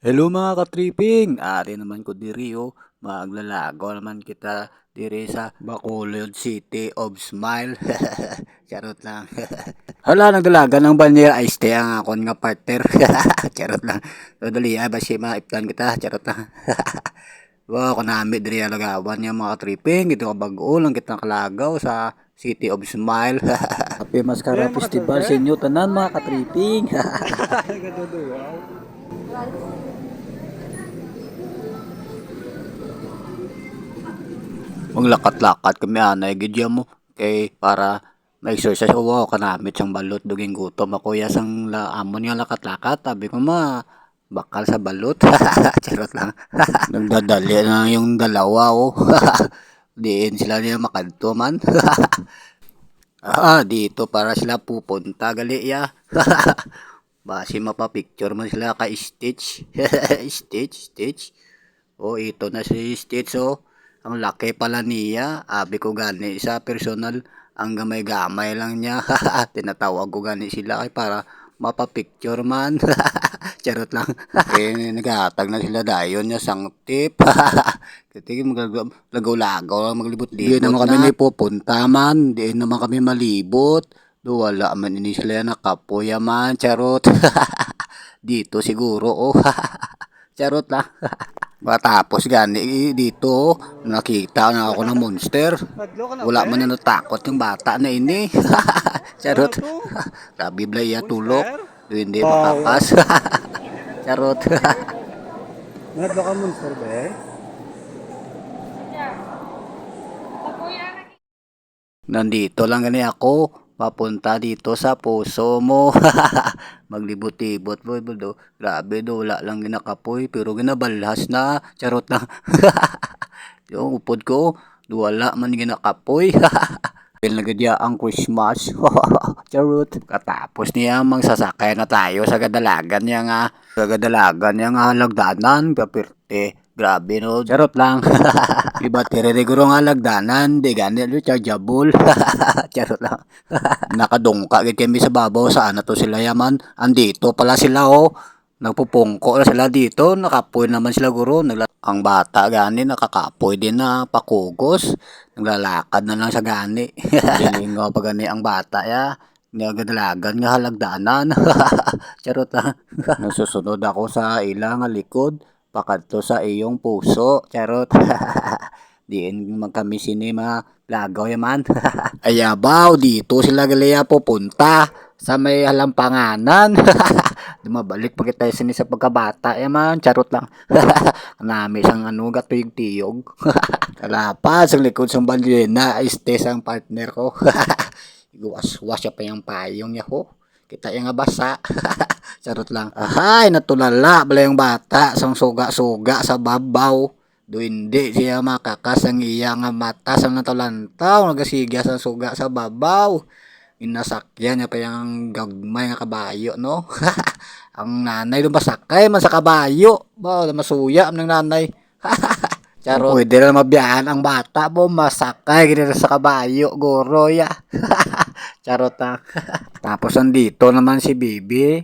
Hello mga katriping! Ari naman ko diri o. Maglalago naman kita diri sa Bacolod City of Smile. Charot lang. Hala, nagdalaga ng banyer ice tea ang akon nga partner. Charot lang. Dali ay basi maiplan kita. Charot lang. wow, kunami diri alagawan niya mga katriping. Ito ka bago lang kita kalagaw sa City of Smile. Happy Mascara Festival sa inyo tanan mga katriping. Maglakat-lakat kami anay gidya mo. Kay para ma-exercise ko wow kanamit siyang balot duging gutom ako. Ya sang la amon nga lakat-lakat. Sabi ko ma bakal sa balot. Charot lang. Nagdadali na yung dalawa oh. Diin sila niya makadto man. Ah dito para sila pupunta gali ya basi mapapicture man sila ka stitch stitch stitch. Oh ito na si stitch oh ang laki pala niya. Abi ko gani sa personal. Ang gamay-gamay lang niya. Tinatawag ko gani sila ay para mapapicture man. Charot lang. eh, naghatag na sila dayon niya sang tip. Kasi maglagaw-lagaw maglibot-libot Di naman kami may pupunta man. Di naman kami malibot. Do wala man ini sila nakapoya man. Charot. Dito siguro. Oh. Charot lang. Matapos gani dito, nakita na ako ng monster. Wala man na natakot yung bata na ini. Charot. Grabe blaya tulok. Hindi makakas. Charot. Ngadlo ka monster be? Nandito lang gani ako. Papunta dito sa puso mo. Maglibot-libot boy. Grabe do, wala lang ginakapoy pero ginabalhas na. Charot lang. yung upod ko, wala man ginakapoy. Dahil nagadya ang Christmas. Charot. Katapos niya magsasakay na tayo sa gadalagan niya nga. Sa gadalagan niya nga lagdanan. Kapirte. Grabe no. Charot lang. Iba tiririguro nga lagdanan. Di gani rechargeable. Charot lang. Nakadungka gid kami sa babaw. Saan na to sila yaman? Andito pala sila oh. Nagpupungko na sila dito. Nakapoy naman sila guro. Nagla ang bata gani nakakapoy din na pakugos. Naglalakad na lang sa gani. Dilingaw pa gani ang bata ya. Nagadalagan nga halagdanan. Charot lang. Nasusunod ako sa ilang likod. Pakadto sa iyong puso. Charot. Diin man kami sinima lagaw yaman. Ayabaw dito sila galaya pupunta sa may halampanganan. Dumabalik pa kita sini sa pagkabata yaman. Charot lang. Kanami sang ano gatuyog tiyog. Kalapas ang likod sang balena este sang partner ko. Iwas-was siya pa yung payong niya. Kita yung nga basa. Charot lang. Ahay, natulala bala yung bata sang suga-suga sa babaw. Do hindi siya makakas ang iya nga mata sa natalantaw. Nagasiga sa suga sa babaw. Inasakyan niya pa yung gagmay nga kabayo, no? ang nanay doon masakay man sa kabayo. Ba, masuya ng nanay. Charot. Pwede na mabiyahan ang bata mo, masakay ganito sa kabayo, guro ya. Charot na. Tapos andito naman si Bibi.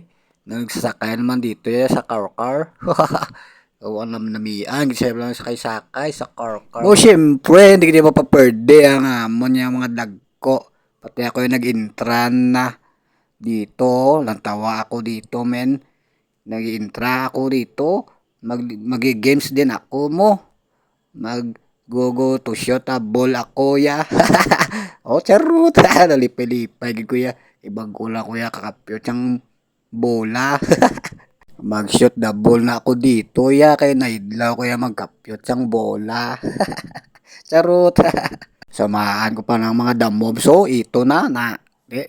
Nagsasakay naman dito ya sa car-car. O ang namian, kasi lang sakay-sakay sa car-car. O syempre, hindi ka mapaperde ang amon niya mga dagko. Pati ako yung nag-intran na dito. Lantawa ako dito, men. Nag-intra ako dito. Mag, mag-games din ako mo. Mag go go to shot a ball ako ya. oh, charot. Nalipay-lipay gid ko ya. Ibang kula ko ya kakapyo siyang bola. Mag-shoot the ball na ako dito ya kay naidlaw ko ya magkapyot siyang bola. charot. Samahan ko pa ng mga damob. So, ito na na. Di,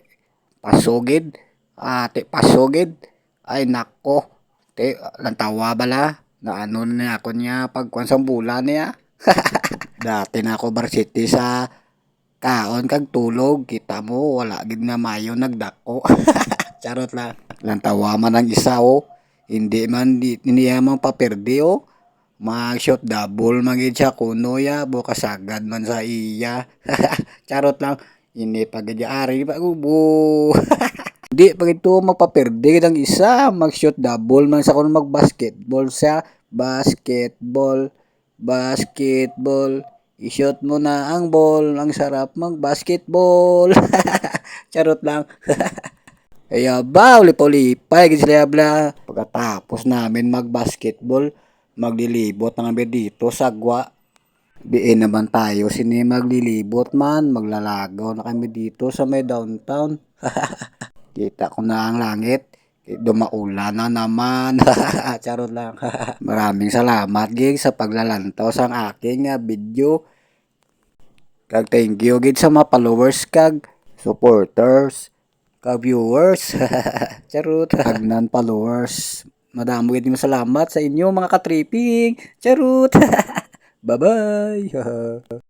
pasugid. Ate, pasugid. Ay, nako. Te, lantawa bala. Na ano na ako niya pagkuhan sa niya. Dati na ako varsity sa kaon kag tulog. Kita mo, wala gid na mayo nagdako. Charot lang. Lantawa man ang isa oh. Hindi man niya man paperde oh. Mag-shot double magid siya kuno ya bukas agad man sa iya. Charot lang. Ini pagadi ari pa ubo. Di pag ito magpaperde ang isa, mag-shoot double man sa kuno mag-basketball sa basketball, basketball. I-shoot mo na ang ball, ang sarap mag-basketball. Charot lang. Kaya ba, ulipay, gid sila bla. Pagkatapos namin mag-basketball, maglilibot na kami dito sa gwa. Diin naman tayo, sini maglilibot man, maglalagaw na kami dito sa may downtown. Kita ko na ang langit. Dumaulan na naman. Charot lang. Maraming salamat gig sa paglalantaw sa aking nga video. Kag thank you gid sa mga followers kag supporters kag viewers. Charot. Kag non-followers. Madamo gid mo salamat sa inyo mga katripping. Charot. Bye-bye.